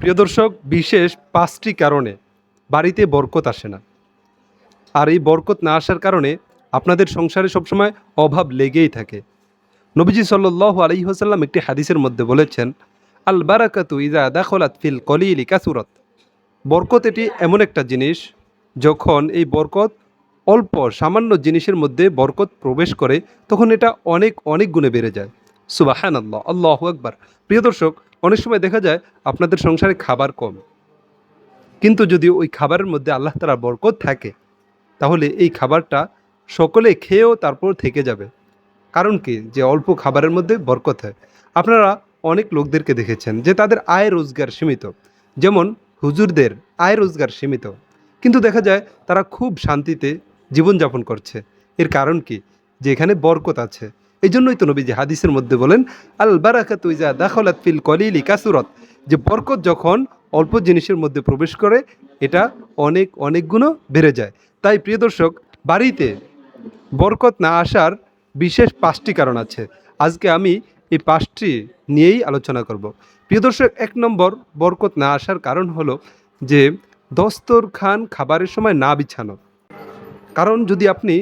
প্রিয় দর্শক, বিশেষ পাঁচটি কারণে বাড়িতে বরকত আসে না। আর এই বরকত না আসার কারণে আপনাদের সংসারে সবসময় অভাব লেগেই থাকে। নবীজি সাল্লাহ আলহিহাসাল্লাম একটি হাদিসের মধ্যে বলেছেন, আল বারাকাতু ইজা দাখলাত ফিল কলিলি কাসুরত। বরকত এটি এমন একটা জিনিস যখন এই বরকত অল্প সামান্য জিনিসের মধ্যে বরকত প্রবেশ করে, তখন এটা অনেক অনেক গুণে বেড়ে যায়। সুবাহান আল্লাহ আল্লাহ একবার প্রিয় দর্শক অনেক সময় দেখা যায় আপনাদের সংসারে খাবার কম। কিন্তু যদি ওই খাবারের মধ্যে আল্লাহ তালার বরকত থাকে, তাহলে এই খাবারটা সকলে খেয়েও তারপর থেকে যাবে। কারণ কি? যে অল্প খাবারের মধ্যে বরকত হয়। আপনারা অনেক লোকদেরকে দেখেছেন যে তাদের আয় রোজগার সীমিত। যেমন হুজুরদের আয় রোজগার সীমিত। কিন্তু দেখা যায় তারা খুব শান্তিতে জীবনযাপন করছে। এর কারণ কি? যে এখানে বরকত আছে। এই জন্যই তো নবীজি হাদিসের মধ্যে বলেন আল বারাকাত ইজা দাখলাত ফিল কলিলি কাসুরত। যে বরকত যখন অল্প জিনিসের মধ্যে প্রবেশ করে, এটা অনেক অনেক বেড়ে যায়। তাই প্রিয় দর্শক, বাড়িতে বরকত না আসার বিশেষ পাঁচটি কারণ আছে। আজকে আমি এই পাঁচটি নিয়েই আলোচনা করব। প্রিয় দর্শক, এক নম্বর বরকত না আসার কারণ হলো যে দস্তরখান খাবারের সময় না বিছানো। কারণ যদি আপনি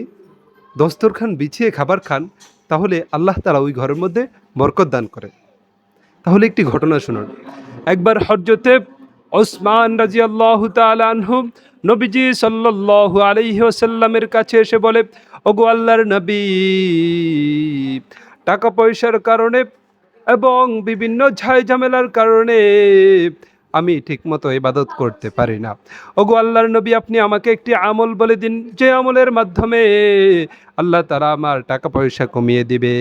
দস্তরখান বিছিয়ে খাবার খান তাহলে আল্লাহ তালা ওই ঘরের মধ্যে বরকত দান করে। তাহলে একটি ঘটনা শুনুন। একবার হরজতে ওসমান রাজি আল্লাহ তালহু নবীজি সাল্লাহ আলহিহসাল্লামের কাছে এসে বলে, ওগো আল্লাহর নবী, টাকা পয়সার কারণে এবং বিভিন্ন ঝাই ঝামেলার কারণে আমি ঠিকমতো ইবাদত করতে পারি না। ওগো আল্লাহর নবী, আপনি আমাকে একটি আমল বলে দিন। যে আমলের মাধ্যমে আল্লাহ তারা আমার টাকা পয়সা কমিয়ে দিবে।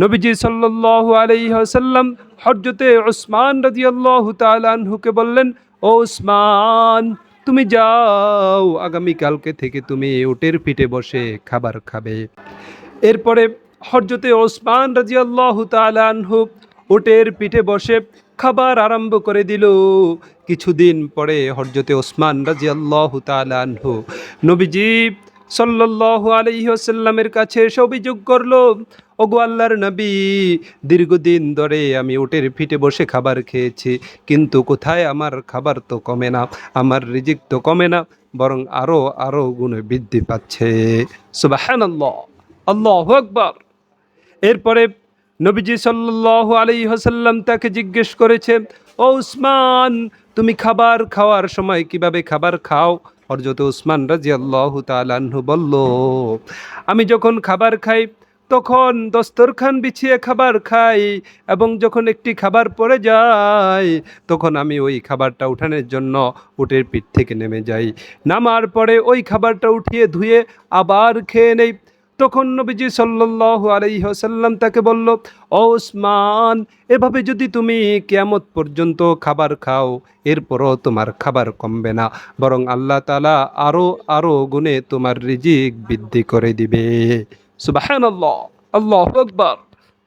নবীজি সাল্লাল্লাহু আলাইহি ওয়াসাল্লাম হজরতে ওসমান রাদিয়াল্লাহু তাআলা আনহুকে বললেন, ও ওসমান তুমি যাও আগামী কালকে থেকে তুমি উটের পিঠে বসে খাবার খাবে। এরপরে হরজতে ওসমান রাজিয়াল্লাহু তাআলা আনহু উটের পিঠে বসে খাবার আরম্ভ করে দিল। কিছুদিন পরে হরজতে ওসমান রাজিয়াল্লাহু তাআলা আনহু নবীজি সাল্লাল্লাহু আলাইহি ওয়াসাল্লামের কাছে এসে অভিযোগ করল, ওগো আল্লাহর নবী, দীর্ঘদিন ধরে আমি উটের ফিটে বসে খাবার খেয়েছি, কিন্তু কোথায় আমার খাবার তো কমে না, আমার রিজিক তো কমে না, বরং আরও আরও গুণে বৃদ্ধি পাচ্ছে। সুবাহানাল্লাহ, আল্লাহ আকবার। এরপরে নবীজি সাল্লাল্লাহু আলাইহি ওয়াসাল্লাম তাকে জিজ্ঞেস করেছে, ও উসমান, তুমি খাবার খাওয়ার সময় কীভাবে খাবার খাও? হরজত উসমান রাজি আল্লাহ তালাহু বলল, আমি যখন খাবার খাই, তখন দস্তরখান বিছিয়ে খাবার খাই এবং যখন একটি খাবার পড়ে যায়, তখন আমি ওই খাবারটা উঠানোর জন্য উটের পিঠ থেকে নেমে যাই। নামার পরে ওই খাবারটা উঠিয়ে ধুয়ে আবার খেয়ে নেই। তখন নবীজি সাল্লাল্লাহু আলাইহি ওয়াসাল্লাম তাকে বলল ওসমান এভাবে যদি তুমি কিয়ামত পর্যন্ত খাবার খাও, এরপরও তোমার খাবার কমবে না। বরং আল্লাহ তালা আরও আরও গুণে তোমার রিজিক বৃদ্ধি করে দিবে। সুবাহান আল্লাহ আল্লাহ আকবার।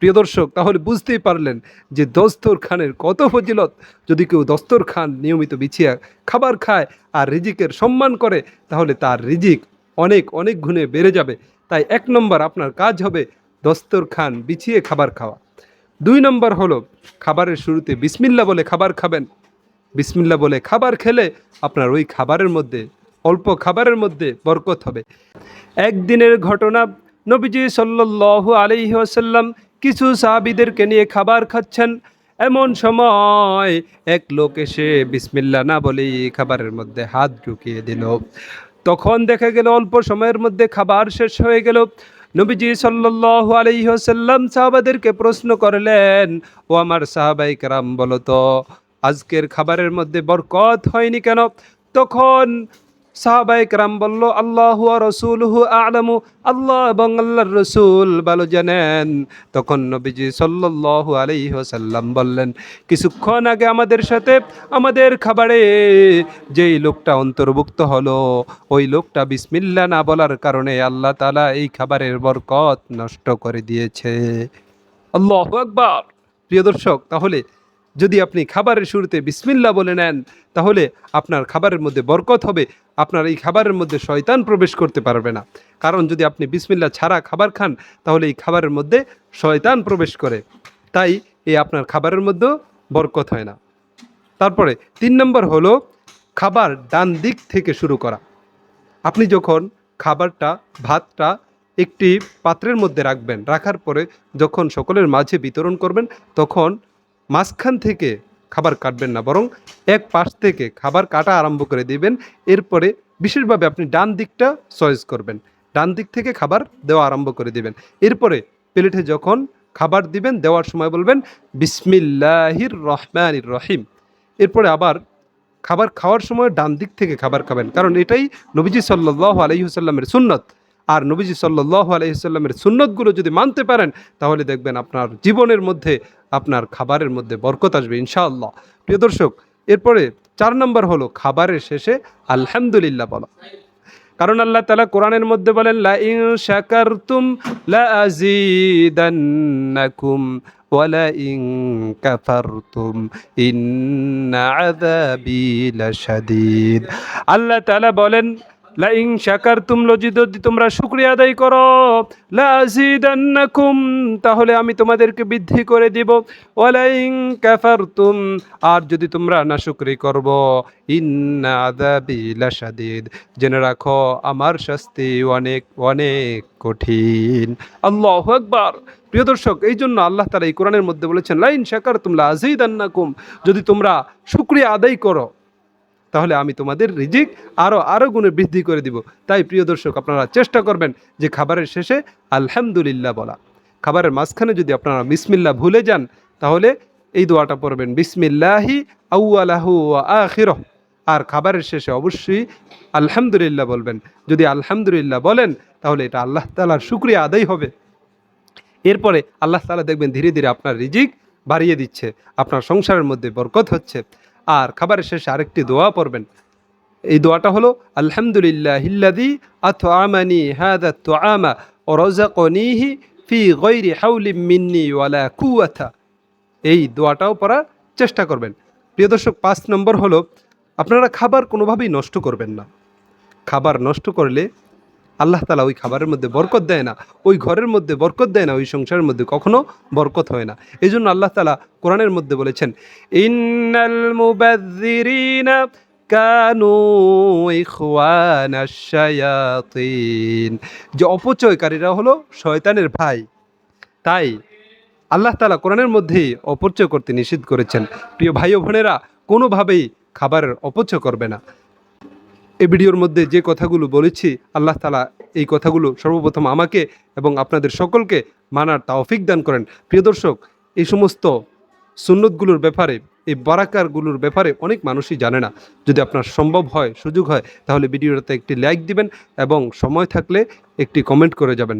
প্রিয় দর্শক, তাহলে বুঝতেই পারলেন যে দস্তর খানের কত ফজিলত। যদি কেউ দস্তর খান নিয়মিত বিছিয়ে খাবার খায় আর রিজিকের সম্মান করে, তাহলে তার রিজিক অনেক অনেক গুণে বেড়ে যাবে। তাই এক নম্বর আপনার কাজ হবে দস্তর খান বিছিয়ে খাবার খাওয়া। দুই নম্বর হলো খাবারের শুরুতে বিসমিল্লা বলে খাবার খাবেন। বিসমিল্লা বলে খাবার খেলে আপনার ওই খাবারের মধ্যে, অল্প খাবারের মধ্যে বরকত হবে। একদিনের ঘটনা, নবীজি সাল্লাল্লাহু আলাইহি ওয়াসাল্লাম কিছু সাহাবিদেরকে নিয়ে খাবার খাচ্ছেন। এমন সময় এক লোক এসে বিসমিল্লা না বলেই খাবারের মধ্যে হাত ঢুকিয়ে দিল। তখন দেখা গেল অল্প সময়ের মধ্যে খাবার শেষ হয়ে গেল। নবীজি সাল্লাল্লাহু আলাইহি ওয়াসাল্লাম সাহাবাদেরকে প্রশ্ন করলেন, ও আমার সাহাবাই কারাম বলতো আজকের খাবারের মধ্যে বরকত হয়নি কেন? তখন সাহাবাই কারাম বলল, আল্লাহ রসুলহু আলামু। আল্লাহ এবং আল্লাহর রসুল ভালো জানেন। তখন নবীজি সাল্লাল্লাহু আলাইহি ওয়াসাল্লাম বললেন, কিছুক্ষণ আগে আমাদের সাথে আমাদের খাবারে যেই লোকটা অন্তর্ভুক্ত হলো, ওই লোকটা বিসমিল্লা না বলার কারণে আল্লাহ তালা এই খাবারের বরকত নষ্ট করে দিয়েছে। আল্লাহ আকবার। প্রিয় দর্শক, তাহলে যদি আপনি খাবারের শুরুতে বিসমিল্লা বলে নেন, তাহলে আপনার খাবারের মধ্যে বরকত হবে, আপনার এই খাবারের মধ্যে শয়তান প্রবেশ করতে পারবে না। কারণ যদি আপনি বিসমিল্লা ছাড়া খাবার খান, তাহলে এই খাবারের মধ্যে শয়তান প্রবেশ করে। তাই এই আপনার খাবারের মধ্যেও বরকত হয় না। তারপরে তিন নম্বর হলো খাবার ডান দিক থেকে শুরু করা। আপনি যখন খাবারটা, ভাতটা একটি পাত্রের মধ্যে রাখবেন, রাখার পরে যখন সকলের মাঝে বিতরণ করবেন, তখন মাঝখান থেকে খাবার কাটবেন না, বরং এক পাশ থেকে খাবার কাটা আরম্ভ করে দিবেন। এরপরে বিশেষভাবে আপনি ডান দিকটা চয়েস করবেন। ডান দিক থেকে খাবার দেওয়া আরম্ভ করে দিবেন। এরপরে প্লেটে যখন খাবার দিবেন, দেওয়ার সময় বলবেন, বিসমিল্লাহির রহমানির রহিম। এরপরে আবার খাবার খাওয়ার সময় ডান দিক থেকে খাবার খাবেন। কারণ এটাই নবীজি সাল্লাহ আলহিহসাল্লামের সুন্নত। আর নবীজি সাল্লাহ আলহিহসাল্লামের সুন্নতগুলো যদি মানতে পারেন, তাহলে দেখবেন আপনার জীবনের মধ্যে আপনার খাবারের মধ্যে বরকত আসবে, ইনশাআল্লাহ। প্রিয় দর্শক, এরপরে চার নম্বর হলো খাবারের শেষে আলহামদুলিল্লাহ বলা। কারণ আল্লাহ তালা কোরআনের মধ্যে বলেন লা ইন শাকারতুম লা আযীদান্নাকুম ওয়ালা ইন কাফারতুম ইন্না আযাবি লাশাদীদ। আল্লাহ তাআলা বলেন লা ইন শাকারতুম যদি তোমরা শুকরিয়া আদায় করো। লা আযীদান্নাকুম, তাহলে আমি তোমাদেরকে বৃদ্ধি করে দিব। ওয়ালা ইন কাফারতুম, আর যদি তোমরা নাশুকরি করব, ইন্না আযাবি লাশাদীদ। জেনে রাখো, আমার শাস্তি অনেক অনেক কঠিন। আল্লাহু আকবার। প্রিয় দর্শক এই জন্য আল্লাহ তাআলা এই কোরআনের মধ্যে বলেছেন লাইন শাকারতুম লা আযীদান্নাকুম, যদি তোমরা শুকরিয়া আদায় করো তাহলে আমি তোমাদের রিজিক আরও আরও গুণে বৃদ্ধি করে দিব। তাই প্রিয় দর্শক, আপনারা চেষ্টা করবেন যে খাবারের শেষে আলহামদুলিল্লাহ বলা। খাবারের মাঝখানে যদি আপনারা বিসমিল্লাহ ভুলে যান, তাহলে এই দোয়াটা পড়বেন, বিসমিল্লাহি আউআলাহু আখিরহ। আর খাবারের শেষে অবশ্যই আলহামদুলিল্লাহ বলবেন। যদি আলহামদুলিল্লাহ বলেন, তাহলে এটা আল্লাহ তালার শুক্রিয়া আদায় হবে। এরপরে আল্লাহ তালা দেখবেন ধীরে ধীরে আপনার রিজিক বাড়িয়ে দিচ্ছে, আপনার সংসারের মধ্যে বরকত হচ্ছে। আর খাবারের শেষে আরেকটি দোয়া পড়বেন। এই দোয়াটা হলো, আলহামদুলিল্লাহ হিল্লাদি আথ আমানি হাদা তো আমা ও রজাকনিহি ফি গৈরি হাউলি মিন্নি ওয়ালা কুয়াথা এই দোয়াটাও পড়ার চেষ্টা করবেন। প্রিয় দর্শক, পাঁচ নম্বর হলো, আপনারা খাবার কোনোভাবেই নষ্ট করবেন না। খাবার নষ্ট করলে আল্লাহ তালা ওই খাবারের মধ্যে বরকত দেয় না, ওই ঘরের মধ্যে বরকত দেয় না, ওই সংসারের মধ্যে কখনো বরকত হয় না। এই জন্য আল্লাহ তালা কোরআনের মধ্যে বলেছেন, ইন্নাল মুবাযযিরিনা কানু ইখওয়ানা যে অপচয়কারীরা হলো শয়তানের ভাই। তাই আল্লাহ তালা কোরআনের মধ্যেই অপচয় করতে নিষেধ করেছেন। প্রিয় ভাই ও বোনেরা, কোনোভাবেই খাবারের অপচয় করবে না। এই ভিডিওর মধ্যে যে কথাগুলো বলেছি, আল্লাহ তালা এই কথাগুলো সর্বপ্রথম আমাকে এবং আপনাদের সকলকে মানার তাওফিক দান করেন। প্রিয় দর্শক, এই সমস্ত সুন্নতগুলোর ব্যাপারে, এই বারাকারগুলোর ব্যাপারে অনেক মানুষই জানে না। যদি আপনার সম্ভব হয়, সুযোগ হয়, তাহলে ভিডিওটাতে একটি লাইক দিবেন এবং সময় থাকলে একটি কমেন্ট করে যাবেন।